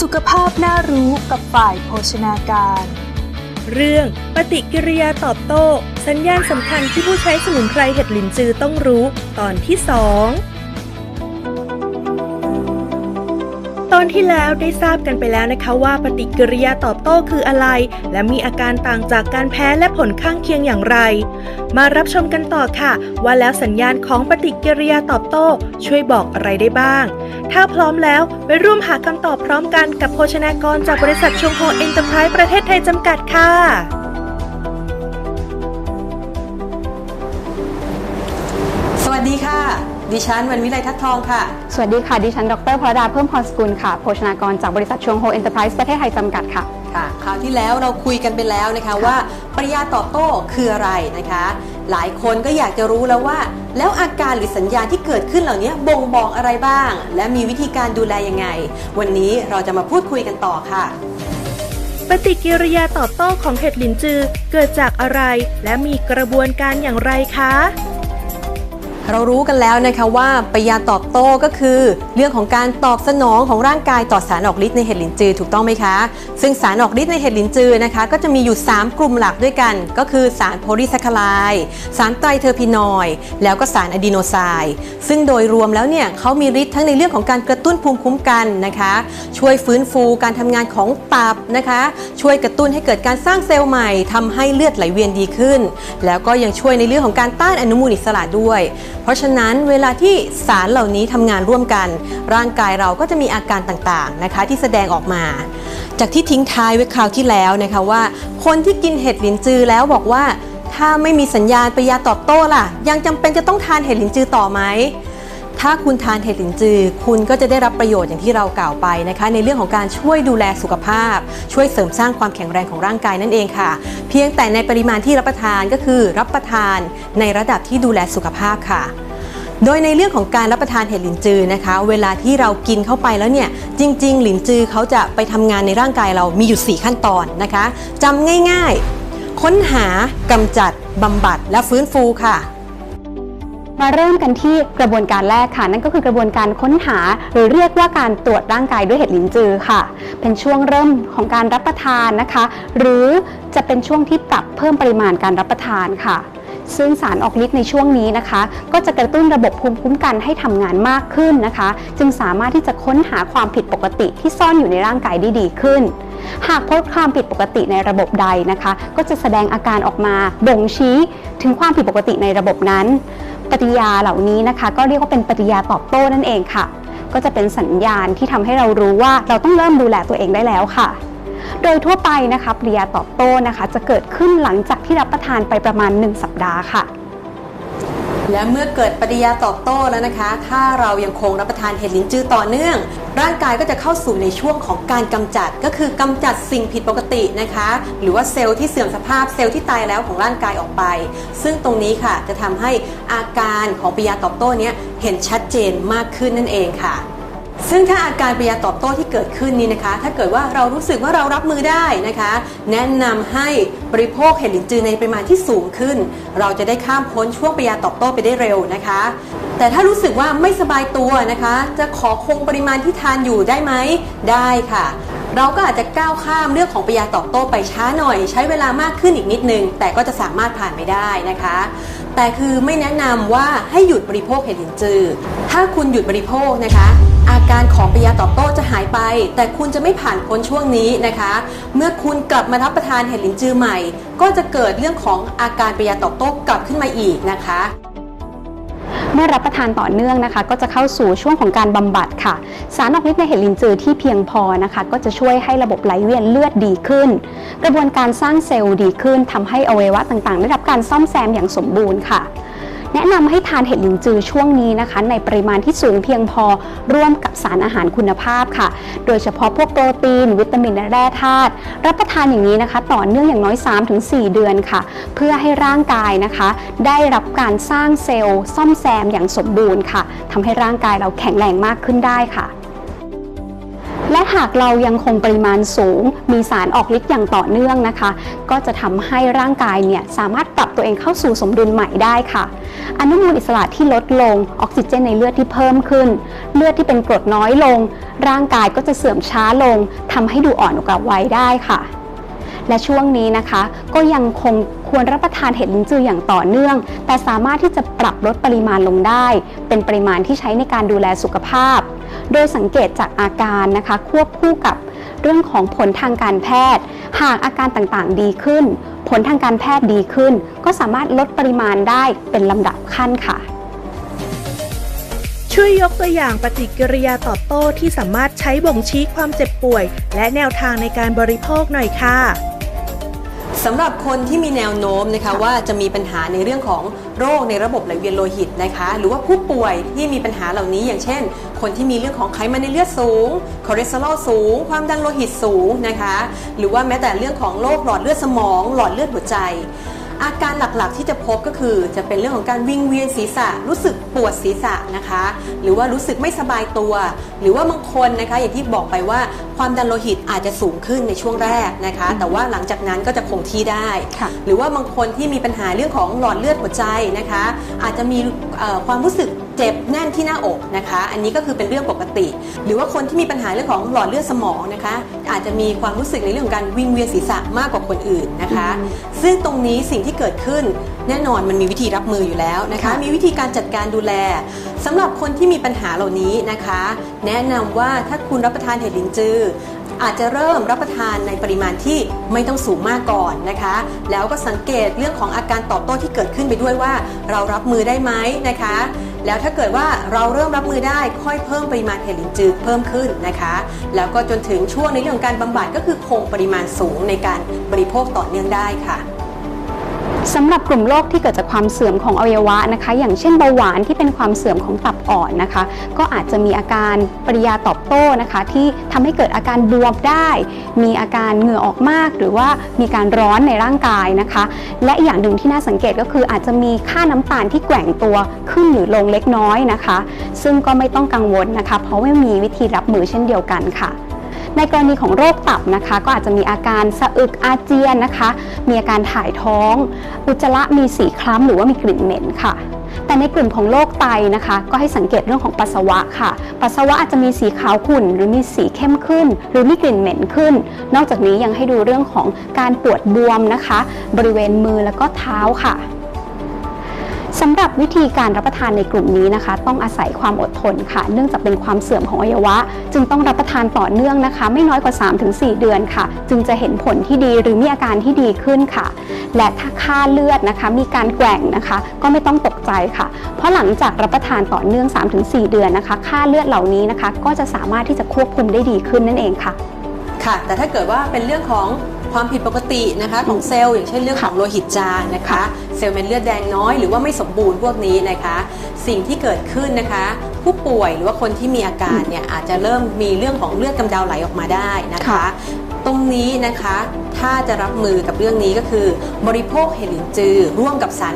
สุขภาพน่ารู้กับฝ่ายโภชนาการ เรื่องปฏิกิริยาตอบโต้ สัญญาณสำคัญที่ผู้ใช้สมุนไพรเห็ดหลินจือต้องรู้ ตอนที่2 ตอนที่แล้วได้ทราบกันไปแล้วนะคะว่าปฏิกิริยาตอบโต้คืออะไร และมีอาการต่างจากการแพ้และผลข้างเคียงอย่างไร มารับชมกันต่อค่ะ ว่าแล้วสัญญาณของปฏิกิริยาตอบโต้ ช่วยบอกอะไรได้บ้าง ถ้าพร้อมแล้วไปร่วมหาคำตอบพร้อมกันกับโภชนากรจากบริษัทชงโฮเอ็นเตอร์ไพรส์ประเทศไทยจำกัดค่ะ ดิฉันวันวิไลทัศน์ทองค่ะ สวัสดีค่ะ ดิฉัน ดรพรดาเพิ่มพรสกุลค่ะ โภชนากรจากบริษัทชวงโฮเอ็นเตอร์ไพรส์ประเทศไทยจำกัดค่ะ ค่ะคราวที่แล้วเราคุยกันไปแล้วนะคะว่าปริยาตอบโต้คืออะไรนะคะ หลายคนก็อยากจะรู้แล้วว่า แล้วอาการหรือสัญญาณที่เกิดขึ้นเหล่านี้บ่งบอกอะไรบ้าง และมีวิธีการดูแลยังไง วันนี้เราจะมาพูดคุยกันต่อค่ะปฏิกิริยาตอบโต้ของเห็ดหลินจือเกิดจากอะไร และมีกระบวนการอย่างไรคะ เรารู้กันแล้วนะคะว่าปยาตอบโต้ก็คือ เรื่องของการตอบสนองของร่างกายต่อสารออกฤทธิ์ในเห็ดหลินจือถูกต้องไหมคะ ซึ่งสารออกฤทธิ์ในเห็ดหลินจือนะคะ ก็จะมีอยู่ 3 กลุ่มหลักด้วยกัน ก็คือสารโพลีแซคคาไลด์สารไตรเทอร์พินอยด์แล้วก็สารอะดีโนไซด์ซึ่งโดยรวมแล้วเนี่ยเขามีฤทธิ์ทั้งในเรื่องของการกระตุ้นภูมิคุ้มกันนะคะ ช่วยฟื้นฟูการทำงานของตับนะคะ ช่วยกระตุ้นให้เกิดการสร้างเซลล์ใหม่ทำให้เลือดไหลเวียนดีขึ้น แล้วก็ยังช่วยในเรื่องของการต้านอนุมูลอิสระด้วยเพราะฉะนั้นเวลาที่สารเหล่านี้ทำงานร่วมกัน ร่างกายเราก็จะมีอาการต่างๆนะคะที่แสดงออกมา จากที่ทิ้งท้ายไว้คราวที่แล้วนะคะว่า คนที่กินเห็ดหลินจือแล้วบอกว่า ถ้าไม่มีสัญญาณปฏิกิริยาตอบโต้ล่ะ ยังจำเป็นจะต้องทานเห็ดหลินจือต่อไหมถ้าคุณทานเห็ดหลินจือ คุณก็จะได้รับประโยชน์อย่างที่เรากล่าวไปนะคะ ในเรื่องของการช่วยดูแลสุขภาพ ช่วยเสริมสร้างความแข็งแรงของร่างกายนั่นเองค่ะ พียงแต่ในปริมาณที่รับประทานก็คือรับประทานในระดับที่ดูแลสุขภาพค่ะ โดยในเรื่องของการรับประทานเห็ดหลินจือนะคะ เวลาที่เรากินเข้าไปแล้วเนี่ยจริง ๆ หลินจือเขาจะไปทำงานในร่างกายเรามีอยู่ 4 ขั้นตอนนะคะจำง่าย ๆ ค้นหากำจัดบำบัดและฟื้นฟูค่ะ มาเริ่มกันที่กระบวนการแรกค่ะ นั่นก็คือกระบวนการค้นหา หรือเรียกว่าการตรวจร่างกายด้วยเห็ดหลินจือค่ะ เป็นช่วงเริ่มของการรับประทานนะคะ หรือจะเป็นช่วงที่ปรับเพิ่มปริมาณการรับประทานค่ะซึ่งสารออกฤทธิ์ในช่วงนี้นะคะ ก็จะกระตุ้นระบบภูมิคุ้มกันให้ทำงานมากขึ้นนะคะ จึงสามารถที่จะค้นหาความผิดปกติที่ซ่อนอยู่ในร่างกายได้ดีขึ้น หากพบความผิดปกติในระบบใดนะคะ ก็จะแสดงอาการออกมาบ่งชี้ถึงความผิดปกติในระบบนั้น ปฏิยาเหล่านี้นะคะ ก็เรียกว่าเป็นปฏิยาตอบโต้นั่นเองค่ะ ก็จะเป็นสัญญาณที่ทำให้เรารู้ว่าเราต้องเริ่มดูแลตัวเองได้แล้วค่ะ โดยทั่วไปนะคะปฏิยาตอบโต้นะคะ จะเกิดขึ้นหลังจากที่รับประทานไปประมาณ 1 สัปดาห์ค่ะ และเมื่อเกิดปฏิกิริยาตอบโต้แล้วนะคะ ถ้าเรายังคงรับประทานเห็ดลิ้นจือต่อเนื่อง ร่างกายก็จะเข้าสู่ในช่วงของการกำจัดก็คือกำจัดสิ่งผิดปกตินะคะ หรือว่าเซลล์ที่เสื่อมสภาพเซลล์ที่ตายแล้วของร่างกายออกไป ซึ่งตรงนี้ค่ะจะทำให้อาการของปฏิกิริยาตอบโต้เนี้ยเห็นชัดเจนมากขึ้นนั่นเองค่ะ ซึ่งถ้าอาการปฏิกิริยาตอบโต้ที่เกิดขึ้นนี้นะคะ ถ้าเกิดว่าเรารู้สึกว่าเรารับมือได้นะคะ แนะนำให้บริโภคเห็ดหลินจือในปริมาณที่สูงขึ้น เราจะได้ข้ามพ้นช่วงปฏิกิริยาตอบโต้ไปได้เร็วนะคะ แต่ถ้ารู้สึกว่าไม่สบายตัวนะคะ จะขอคงปริมาณที่ทานอยู่ได้ไหมได้ค่ะเราก็อาจจะก้าวข้ามเรื่องของปยาตอบโต้ไปช้าหน่อย ใช้เวลามากขึ้นอีกนิดนึง แต่ก็จะสามารถผ่านไปได้นะคะ แต่คือไม่แนะนำว่าให้หยุดบริโภคเห็ดหลินจือ ถ้าคุณหยุดบริโภคนะคะ อาการของปยาตอบโต้จะหายไป แต่คุณจะไม่ผ่านพ้นช่วงนี้นะคะ เมื่อคุณกลับมารับประทานเห็ดหลินจือใหม่ ก็จะเกิดเรื่องของอาการปยาตอบโต้กลับขึ้นมาอีกนะคะ เมื่อรับประทานต่อเนื่องนะคะ ก็จะเข้าสู่ช่วงของการบำบัดค่ะ สารออกฤทธิ์ในเห็ดลินจือที่เพียงพอนะคะ ก็จะช่วยให้ระบบไหลเวียนเลือดดีขึ้น กระบวนการสร้างเซลล์ดีขึ้นทำให้อวัยวะต่างๆ ได้รับการซ่อมแซมอย่างสมบูรณ์ค่ะ แนะนำให้ทานเห็ดหลิวจือช่วงนี้นะคะ ในปริมาณที่สูงเพียงพอร่วมกับสารอาหารคุณภาพค่ะ โดยเฉพาะพวกโปรตีน วิตามินและแร่ธาตุรับประทานอย่างนี้นะคะ ต่อเนื่องอย่างน้อย 3-4 เดือนค่ะ เพื่อให้ร่างกายนะคะ ได้รับการสร้างเซลล์ซ่อมแซมอย่างสมบูรณ์ค่ะทำให้ร่างกายเราแข็งแรงมากขึ้นได้ค่ะ และหากเรายังคงปริมาณสูง มีสารออกฤทธิ์อย่างต่อเนื่องนะคะ ก็จะทำให้ร่างกายเนี่ยสามารถปรับตัวเองเข้าสู่สมดุลใหม่ได้ค่ะ อนุมูลอิสระที่ลดลง ออกซิเจนในเลือดที่เพิ่มขึ้น เลือดที่เป็นกรดน้อยลง ร่างกายก็จะเสื่อมช้าลงทำให้ดูอ่อนกว่าวัยได้ค่ะ และช่วงนี้นะคะ ก็ยังคงควรรับประทานเห็ดลิ้นจืออย่างต่อเนื่อง แต่สามารถที่จะปรับลดปริมาณลงได้ เป็นปริมาณที่ใช้ในการดูแลสุขภาพ โดยสังเกตจากอาการนะคะควบคู่กับเรื่องของผลทางการแพทย์ หากอาการต่างๆ ดีขึ้น ผลทางการแพทย์ดีขึ้น ก็สามารถลดปริมาณได้เป็นลำดับขั้นค่ะ ช่วยยกตัวอย่างปฏิกิริยาตอบโต้ที่สามารถใช้บ่งชี้ความเจ็บป่วย และแนวทางในการบริโภคหน่อยค่ะสำหรับคนที่มีแนวโน้มนะคะว่าจะมีปัญหาในเรื่องของโรคในระบบไหลเวียนโลหิตนะคะ หรือว่าผู้ป่วยที่มีปัญหาเหล่านี้อย่างเช่นคนที่มีเรื่องของไขมันในเลือดสูงคอเลสเตอรอลสูง ความดันโลหิตสูงนะคะหรือว่าแม้แต่เรื่องของโรคหลอดเลือดสมอง หลอดเลือดหัวใจ อาการหลักๆที่จะพบก็คือจะเป็นเรื่องของการวิงเวียนศีรษะ รู้สึกปวดศีรษะนะคะ หรือว่ารู้สึกไม่สบายตัว หรือว่าบางคนนะคะอย่างที่บอกไปว่าความดันโลหิตอาจจะสูงขึ้นในช่วงแรกนะคะ แต่ว่าหลังจากนั้นก็จะคงที่ได้ค่ะหรือว่าบางคนที่มีปัญหาเรื่องของหลอดเลือดหัวใจนะคะ อาจจะมีเอ่อความรู้สึก เจ็บแน่นที่หน้าอกนะคะ อันนี้ก็คือเป็นเรื่องปกติ หรือว่าคนที่มีปัญหาเรื่องของหลอดเลือดสมองนะคะ อาจจะมีความรู้สึกในเรื่องของการวิงเวียนศีรษะมากกว่าคนอื่นนะคะ ซึ่งตรงนี้สิ่งที่เกิดขึ้นแน่นอนมันมีวิธีรับมืออยู่แล้วนะคะค่ะมีวิธีการจัดการดูแลสำหรับคนที่มีปัญหาเหล่านี้นะคะ แนะนำว่าถ้าคุณรับประทานเห็ดลินจือ อาจจะเริ่มรับประทานในปริมาณที่ไม่ต้องสูงมากก่อนนะคะ แล้วก็สังเกตเรื่องของอาการตอบโต้ที่เกิดขึ้นไปด้วยว่า เรารับมือได้ไหมนะคะ แล้วถ้าเกิดว่าเราเริ่มรับมือได้ค่อยเพิ่มปริมาณเฮลินจืดเพิ่มขึ้นนะคะ แล้วก็จนถึงช่วงในเรื่องของการบำบัดก็คือคงปริมาณสูงในการบริโภคต่อเนื่องได้ค่ะ สำหรับกลุ่มโรคที่เกิดจากความเสื่อมของอวัยวะนะคะ อย่างเช่นเบาหวานที่เป็นความเสื่อมของตับอ่อนนะคะ ก็อาจจะมีอาการปริยาตอบโต้นะคะ ที่ทำให้เกิดอาการบวมได้ มีอาการเหงื่อออกมาก หรือว่ามีการร้อนในร่างกายนะคะ และอย่างหนึ่งที่น่าสังเกตก็คืออาจจะมีค่าน้ำตาลที่แกว่งตัวขึ้นหรือลงเล็กน้อยนะคะ ซึ่งก็ไม่ต้องกังวลนะคะ เพราะว่ามีวิธีรับมือเช่นเดียวกันค่ะ ในกรณีของโรคตับนะคะ ก็อาจจะมีอาการสะอึกอาเจียนนะคะ มีอาการถ่ายท้อง อุจจาระมีสีคล้ำหรือว่ามีกลิ่นเหม็นค่ะแต่ในกลุ่มของโรคไตนะคะ ก็ให้สังเกตเรื่องของปัสสาวะค่ะ ปัสสาวะอาจจะมีสีขาวขุ่นหรือมีสีเข้มขึ้น หรือมีกลิ่นเหม็นขึ้น นอกจากนี้ยังให้ดูเรื่องของการปวดบวมนะคะ บริเวณมือแล้วก็เท้าค่ะ สำหรับวิธีการรับประทานในกลุ่มนี้นะคะ ต้องอาศัยความอดทนค่ะ เนื่องจากเป็นความเสื่อมของอวัยวะ จึงต้องรับประทานต่อเนื่องนะคะ ไม่น้อยกว่า 3-4 เดือนค่ะ จึงจะเห็นผลที่ดีหรือมีอาการที่ดีขึ้นค่ะ และถ้าค่าเลือดนะคะ มีการแกว่งนะคะ ก็ไม่ต้องตกใจค่ะ เพราะหลังจากรับประทานต่อเนื่อง 3-4 เดือนนะคะ ค่าเลือดเหล่านี้นะคะ ก็จะสามารถที่จะควบคุมได้ดีขึ้นนั่นเองค่ะ ค่ะ แต่ถ้าเกิดว่าเป็นเรื่องของ ความผิดปกตินะคะของเซลล์อย่างเช่นเรื่องของโลหิตจางนะคะ เซลล์เม็ดเลือดแดงน้อยหรือว่าไม่สมบูรณ์พวกนี้นะคะ สิ่งที่เกิดขึ้นนะคะ ผู้ป่วยหรือว่าคนที่มีอาการเนี่ยอาจจะเริ่มมีเรื่องของเลือดกำเดาไหลออกมาได้นะคะค่ะตรงนี้นะคะถ้าจะรับมือกับเรื่องนี้ก็คือ บริโภคเห็ดหลินจือร่วมกับสาร